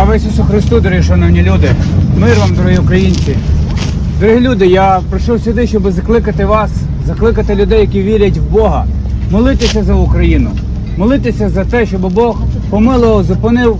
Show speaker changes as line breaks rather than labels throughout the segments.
Слава Ісусу Христу, дорогі шановні люди! Мир вам, дорогі українці! Дорогі люди, я прийшов сюди, щоб закликати вас, закликати людей, які вірять в Бога, молитися за Україну, молитися за те, щоб Бог помилував, зупинив,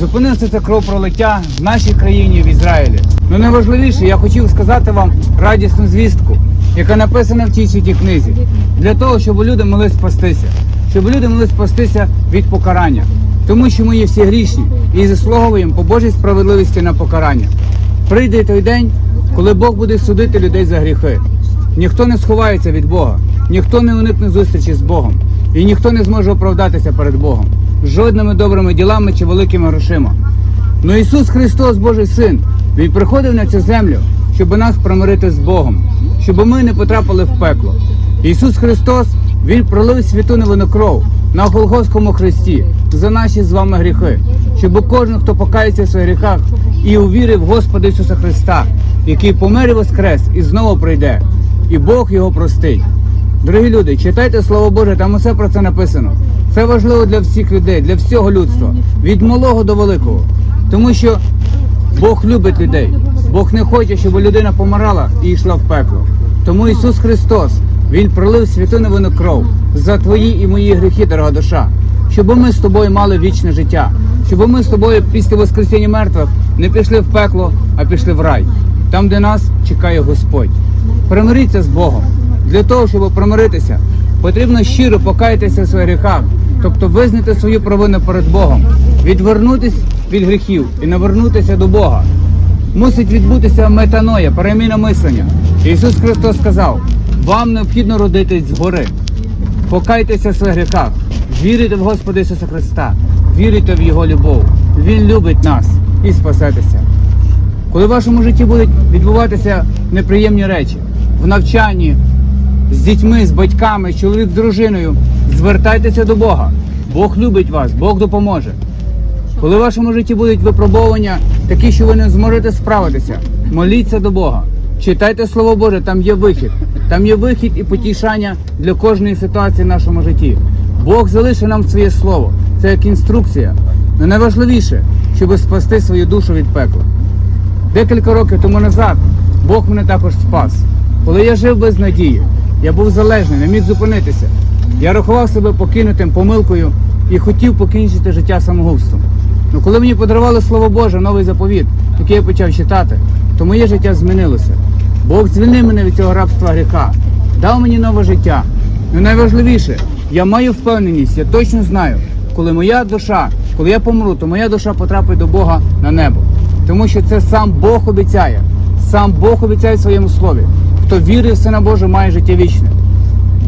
зупинив це, це кровопролиття в нашій країні, в Ізраїлі. Ну найважливіше, я хотів сказати вам радісну звістку, яка написана в тій святій книзі, для того, щоб люди могли спастися, щоб люди могли спастися від покарання. Тому що ми є всі грішні і заслуговуємо по Божій справедливості на покарання. Прийде той день, коли Бог буде судити людей за гріхи. Ніхто не сховається від Бога, ніхто не уникне зустрічі з Богом, і ніхто не зможе оправдатися перед Богом жодними добрими ділами чи великими грошима. Ну Ісус Христос, Божий Син, Він приходив на цю землю, щоб нас примирити з Богом, щоб ми не потрапили в пекло. Ісус Христос, Він пролив святу невинну кров на Голгофському хресті за наші з вами гріхи, щоб кожен, хто покається в своїх гріхах і увірив в Господа Ісуса Христа, який помер і воскрес і знову прийде, і Бог його простить. Дорогі люди, читайте Слово Боже, там усе про це написано. Це важливо для всіх людей, для всього людства, від малого до великого. Тому що Бог любить людей. Бог не хоче, щоб людина помирала і йшла в пекло. Тому Ісус Христос, Він пролив святу невинну кров за твої і мої гріхи, дорога душа, щоб ми з тобою мали вічне життя, щоб ми з тобою після Воскресіння мертвих не пішли в пекло, а пішли в рай, там, де нас чекає Господь. Примиріться з Богом. Для того, щоб примиритися, потрібно щиро покаятися в своїх гріхах, тобто визнати свою провину перед Богом, відвернутися від гріхів і навернутися до Бога. Мусить відбутися метаноя, переміна мислення. Ісус Христос сказав: вам необхідно родитись згори. Покайтеся в своїх гріхах, вірите в Господа Ісуса Христа, вірите в Його любов. Він любить нас і спасетеся. Коли в вашому житті будуть відбуватися неприємні речі в навчанні, з дітьми, з батьками, чоловік з дружиною, звертайтеся до Бога. Бог любить вас, Бог допоможе. Коли в вашому житті будуть випробовування, такі, що ви не зможете справитися, моліться до Бога. Читайте Слово Боже, там є вихід. Там є вихід і потішання для кожної ситуації в нашому житті. Бог залишив нам своє слово. Це як інструкція. Але найважливіше, щоб спасти свою душу від пекла. Декілька років тому назад Бог мене також спас. Коли я жив без надії, я був залежний, не міг зупинитися. Я рахував себе покинутим помилкою і хотів покінчити життя самогубством. Ну коли мені подарували Слово Боже, новий заповіт, який я почав читати, то моє життя змінилося. Бог звільнив мене від цього рабства гріха, дав мені нове життя. Ну найважливіше, я маю впевненість, я точно знаю, коли моя душа, коли я помру, то моя душа потрапить до Бога на небо. Тому що це сам Бог обіцяє. Сам Бог обіцяє в своєму слові. Хто вірить в Сина Боже, має життя вічне.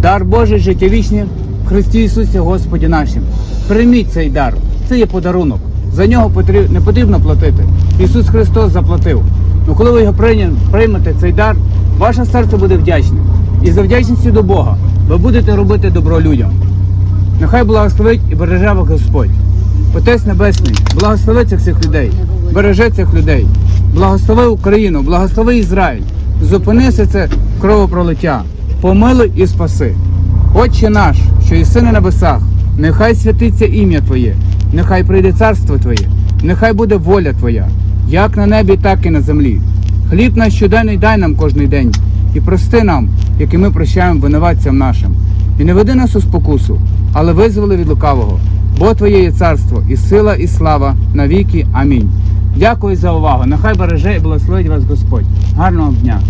Дар Божий життя вічне в Христі Ісусі Господі нашим. Прийміть цей дар. Це є подарунок. За нього не потрібно платити. Ісус Христос заплатив. Ну коли ви його приймете цей дар, ваше серце буде вдячне. І за вдячністю до Бога ви будете робити добро людям. Нехай благословить і береже вас Господь. Отець Небесний, благослови цих всіх людей, береже цих людей, благослови Україну, благослови Ізраїль, зупини все це кровопролиття, помилуй і спаси. Отче наш, що єси на небесах, нехай святиться ім'я Твоє, нехай прийде царство Твоє, нехай буде воля Твоя, як на небі, так і на землі. Хліб наш щоденний дай нам кожний день, і прости нам, як і ми прощаємо винуватцям нашим. І не веди нас у спокусу, але визволи від лукавого. Бо Твоє є царство, і сила, і слава навіки. Амінь. Дякую за увагу. Нехай береже і благословить вас Господь. Гарного дня!